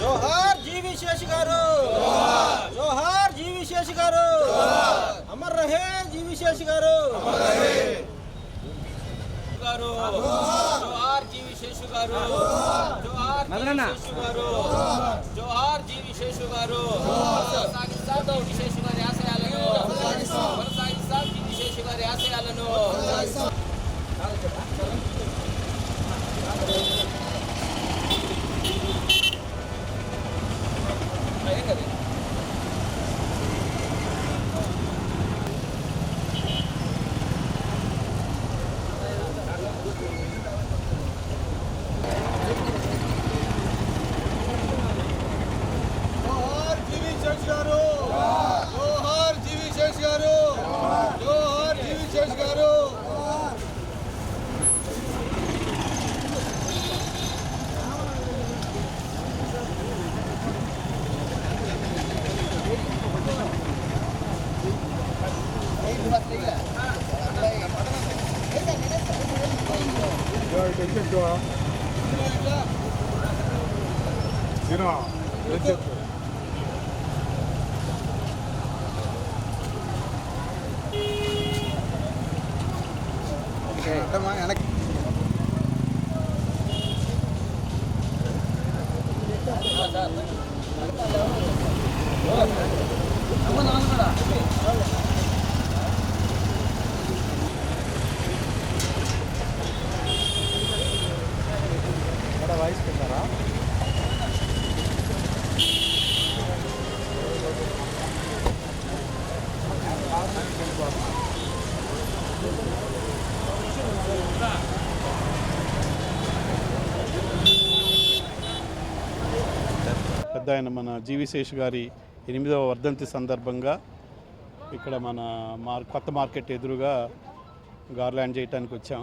జోహార్ G విశేష్ గారు. జోహార్ G విశేష్ గారు. అమర్ రహే జీ విశేష్ గారు. గారు. జోహార్ జీవి శేషు గారు. జోహార్ శేషు గారు. జోహార్ జీవి శేషు గారు. కొనసాగిస్తాం జీవి శేషు గారి ఆశయాలను. కొనసాగిస్తాం జీవి శేషు గారి ఆశయాలను. తింటావా తినవా ఏం చెప్తావు எனக்கு நம்ம நாலு மேடா పెద్ద ఆయన మన జీవిశేష్ గారి ఎనిమిదవ వర్ధంతి సందర్భంగా ఇక్కడ మన మార్ కొత్త మార్కెట్ ఎదురుగా గార్లాండ్ చేయడానికి వచ్చాం.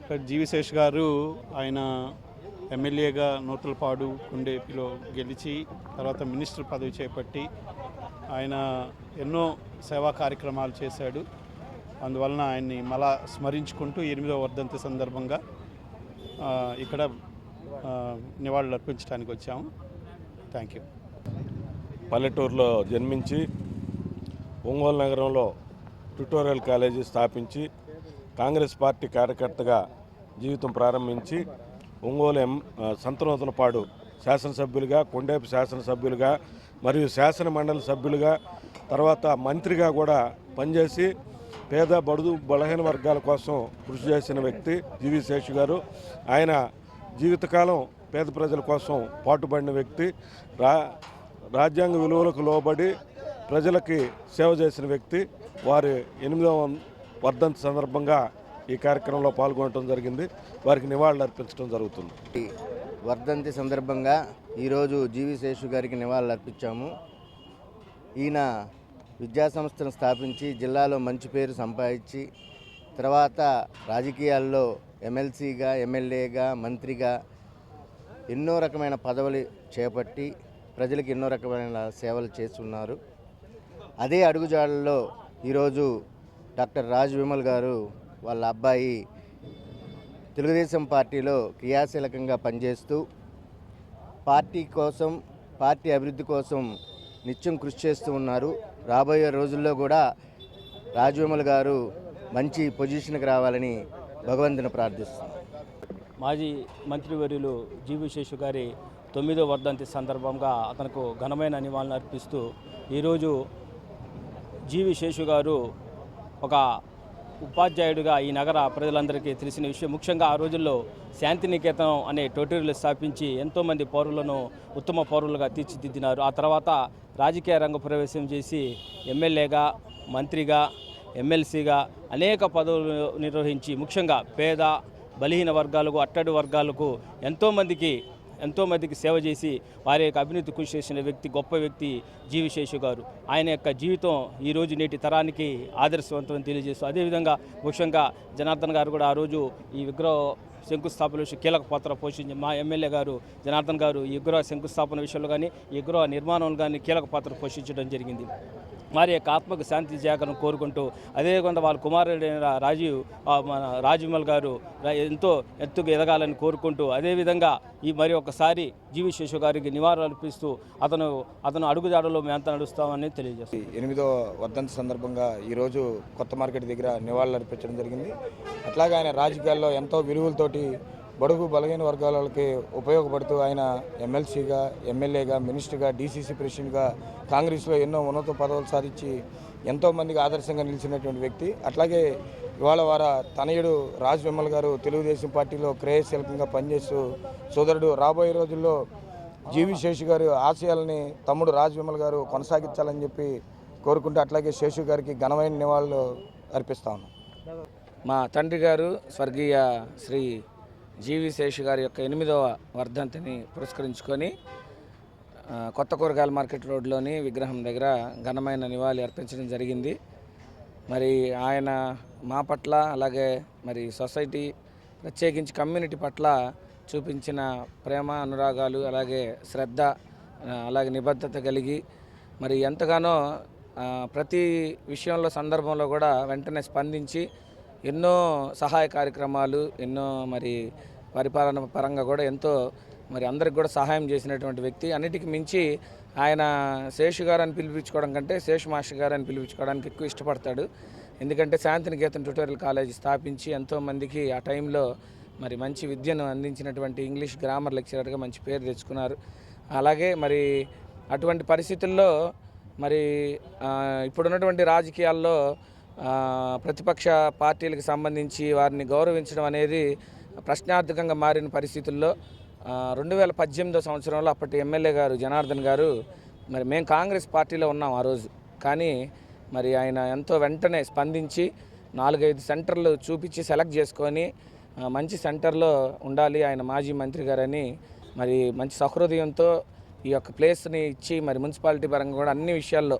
ఇక్కడ జీవిశేష్ గారు ఆయన ఎమ్మెల్యేగా నూతలపాడు కుండేపిలో గెలిచి తర్వాత మినిస్టర్ పదవి చేపట్టి ఆయన ఎన్నో సేవా కార్యక్రమాలు చేశాడు. అందువలన ఆయన్ని మళ్ళా స్మరించుకుంటూ ఎనిమిదవ వర్ధంతి సందర్భంగా ఇక్కడ నివాళులు అర్పించడానికి వచ్చాము. థ్యాంక్ యూ పల్లెటూరులో జన్మించి ఒంగోలు నగరంలో ట్యుటోరియల్ కాలేజీ స్థాపించి కాంగ్రెస్ పార్టీ కార్యకర్తగా జీవితం ప్రారంభించి ఒంగోలు ఎం ఆ, శాసనసభ్యులుగా కొండేపు శాసనసభ్యులుగా మరియు శాసన మండలి సభ్యులుగా తర్వాత మంత్రిగా కూడా పనిచేసి పేద బడుదు బలహీన వర్గాల కోసం కృషి చేసిన వ్యక్తి జీవి శేషు గారు. ఆయన జీవితకాలం పేద ప్రజల కోసం పాటుపడిన వ్యక్తి రా రాజ్యాంగ విలువలకు లోబడి ప్రజలకి సేవ చేసిన వ్యక్తి వారి ఎనిమిదవ వర్ధంతి సందర్భంగా ఈ కార్యక్రమంలో పాల్గొనడం జరిగింది. వారికి నివాళులు అర్పించడం జరుగుతుంది. వర్ధంతి సందర్భంగా ఈరోజు జీవి శేషు గారికి నివాళులు అర్పించాము. ఈయన విద్యా సంస్థను స్థాపించి జిల్లాలో మంచి పేరు సంపాదించి తర్వాత రాజకీయాల్లో ఎమ్మెల్సీగా ఎమ్మెల్యేగా మంత్రిగా ఎన్నో రకమైన పదవులు చేపట్టి ప్రజలకు ఎన్నో రకమైన సేవలు చేస్తున్నారు. అదే అడుగుజాడల్లో ఈరోజు డాక్టర్ రాజ్ విమల్ గారు వాళ్ళ అబ్బాయి తెలుగుదేశం పార్టీలో క్రియాశీలకంగా పనిచేస్తూ పార్టీ కోసం పార్టీ అభివృద్ధి కోసం నిత్యం కృషి చేస్తూ ఉన్నారు. రాబోయే రోజుల్లో కూడా రాజవిమల్ గారు మంచి పొజిషన్కి రావాలని భగవంతుని ప్రార్థిస్తున్నాను మాజీ మంత్రివర్యులు జీవి శేషు గారి తొమ్మిదో వర్ధంతి సందర్భంగా అతనికి ఘనమైన నివాళులు అర్పిస్తూ ఈరోజు జీవి శేషు గారు ఒక ఉపాధ్యాయుడిగా ఈ నగర ప్రజలందరికీ తెలిసిన విషయం. ముఖ్యంగా ఆ రోజుల్లో శాంతినికేతనం అనే టోటరీలు స్థాపించి ఎంతోమంది పౌరులను ఉత్తమ పౌరులుగా తీర్చిదిద్దినారు. ఆ తర్వాత రాజకీయ రంగ ప్రవేశం చేసి ఎమ్మెల్యేగా మంత్రిగా ఎమ్మెల్సీగా అనేక పదవులు నిర్వహించి ముఖ్యంగా పేద బలహీన వర్గాలకు అట్టడి వర్గాలకు ఎంతోమందికి ఎంతోమందికి సేవ చేసి వారి యొక్క అభివృద్ధి కృషి చేసిన వ్యక్తి గొప్ప వ్యక్తి జీవిశేషు గారు. ఆయన యొక్క జీవితం ఈరోజు నేటి తరానికి ఆదర్శవంతం తెలియజేస్తూ అదేవిధంగా ముఖ్యంగా జనార్దన్ గారు కూడా ఆ రోజు ఈ విగ్రహ శంకుస్థాపన విషయం కీలక పాత్ర పోషించి మా ఎమ్మెల్యే గారు జనార్దన్ గారు ఈ గృహ శంకుస్థాపన విషయంలో కానీ ఈ గృహ నిర్మాణంలో కానీ కీలక పాత్ర పోషించడం జరిగింది. వారి యొక్క ఆత్మకు శాంతి చేకలను కోరుకుంటూ అదేవిధంగా వాళ్ళ కుమారుడైన రాజీవ్ మన రాజమల్ గారు ఎంతో ఎత్తుకు ఎదగాలని కోరుకుంటూ అదేవిధంగా ఈ మరి ఒకసారి జీవి శేషు గారికి నివారణ అర్పిస్తూ అతను అతను అడుగుజాడలో మేంత నడుస్తామని తెలియజేస్తాం. ఎనిమిదో వర్ధంతి సందర్భంగా ఈరోజు కొత్త మార్కెట్ దగ్గర నివాళులు అర్పించడం జరిగింది. అట్లాగే ఆయన రాజకీయాల్లో ఎంతో విలువలతోటి బడుగు బలహీన వర్గాలకి ఉపయోగపడుతూ ఆయన ఎమ్మెల్సీగా ఎమ్మెల్యేగా మినిస్టర్గా డీసీసీ ప్రెసిడెంట్గా కాంగ్రెస్లో ఎన్నో ఉన్నత పదవులు సాధించి ఎంతోమందికి ఆదర్శంగా నిలిచినటువంటి వ్యక్తి. అట్లాగే ఇవాళ వార తనయుడు రాజ్ విమల్ గారు తెలుగుదేశం పార్టీలో క్రేయశీలకంగా పనిచేస్తూ సోదరుడు రాబోయే రోజుల్లో జీవి శేషు గారు ఆశయాలని తమ్ముడు రాజ్ విమల్ గారు కొనసాగించాలని చెప్పి కోరుకుంటూ అట్లాగే శేషు గారికి ఘనమైన నివాళులు అర్పిస్తా ఉన్నాం. మా తండ్రి గారు స్వర్గీయ శ్రీ జీవి శేషు గారి యొక్క ఎనిమిదవ వర్ధంతిని పురస్కరించుకొని కొత్త కూరగాయల మార్కెట్ రోడ్లోని విగ్రహం దగ్గర ఘనమైన నివాళి అర్పించడం జరిగింది. మరి ఆయన మా పట్ల అలాగే మరి సొసైటీ ప్రత్యేకించి కమ్యూనిటీ పట్ల చూపించిన ప్రేమ అనురాగాలు అలాగే శ్రద్ధ అలాగే నిబద్ధత కలిగి మరి ఎంతగానో ప్రతి విషయంలో సందర్భంలో కూడా వెంటనే స్పందించి ఎన్నో సహాయ కార్యక్రమాలు ఎన్నో మరి పరిపాలన పరంగా కూడా ఎంతో మరి అందరికి కూడా సహాయం చేసినటువంటి వ్యక్తి. అన్నిటికీ మించి ఆయన శేషు గారు అని పిలిపించుకోవడం కంటే శేషు మాస్టర్ గారు అని పిలిపించుకోవడానికి ఎక్కువ ఇష్టపడతాడు. ఎందుకంటే శాంతినికేతన్ ట్యూటోరియల్ కాలేజ్ స్థాపించి ఎంతోమందికి ఆ టైంలో మరి మంచి విద్యను అందించినటువంటి ఇంగ్లీష్ గ్రామర్ లెక్చరర్గా మంచి పేరు తెచ్చుకున్నారు. అలాగే మరి అటువంటి పరిస్థితుల్లో మరి ఇప్పుడున్నటువంటి రాజకీయాల్లో ప్రతిపక్ష పార్టీలకు సంబంధించి వారిని గౌరవించడం అనేది ప్రశ్నార్థకంగా మారిన పరిస్థితుల్లో రెండు వేల పద్దెనిమిదో సంవత్సరంలో అప్పటి ఎమ్మెల్యే గారు జనార్దన్ గారు మరి మేము కాంగ్రెస్ పార్టీలో ఉన్నాం ఆ రోజు. కానీ మరి ఆయన ఎంతో వెంటనే స్పందించి నాలుగైదు సెంటర్లు చూపించి సెలెక్ట్ చేసుకొని మంచి సెంటర్లో ఉండాలి ఆయన మాజీ మంత్రి గారని మరి మంచి సహృదయంతో ఈ యొక్క ప్లేస్ని ఇచ్చి మరి మున్సిపాలిటీ పరంగా కూడా అన్ని విషయాల్లో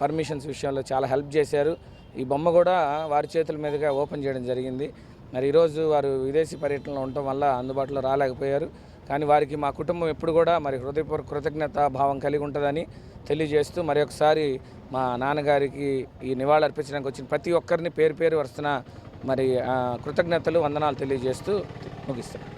పర్మిషన్స్ విషయాల్లో చాలా హెల్ప్ చేశారు. ఈ బొమ్మ కూడా వారి చేతుల మీదుగా ఓపెన్ చేయడం జరిగింది. మరి ఈరోజు వారు విదేశీ పర్యటనలో ఉండటం వల్ల అందుబాటులో రాలేకపోయారు. కానీ వారికి మా కుటుంబం ఎప్పుడు కూడా మరి హృదయపూర్వక కృతజ్ఞత భావం కలిగి ఉంటుందని తెలియజేస్తూ మరి ఒకసారి మా నాన్నగారికి ఈ నివాళులు అర్పించడానికి వచ్చిన ప్రతి ఒక్కరిని పేరు పేరు వస్తున్న మరి కృతజ్ఞతలు వందనాలు తెలియజేస్తూ ముగిస్తాను.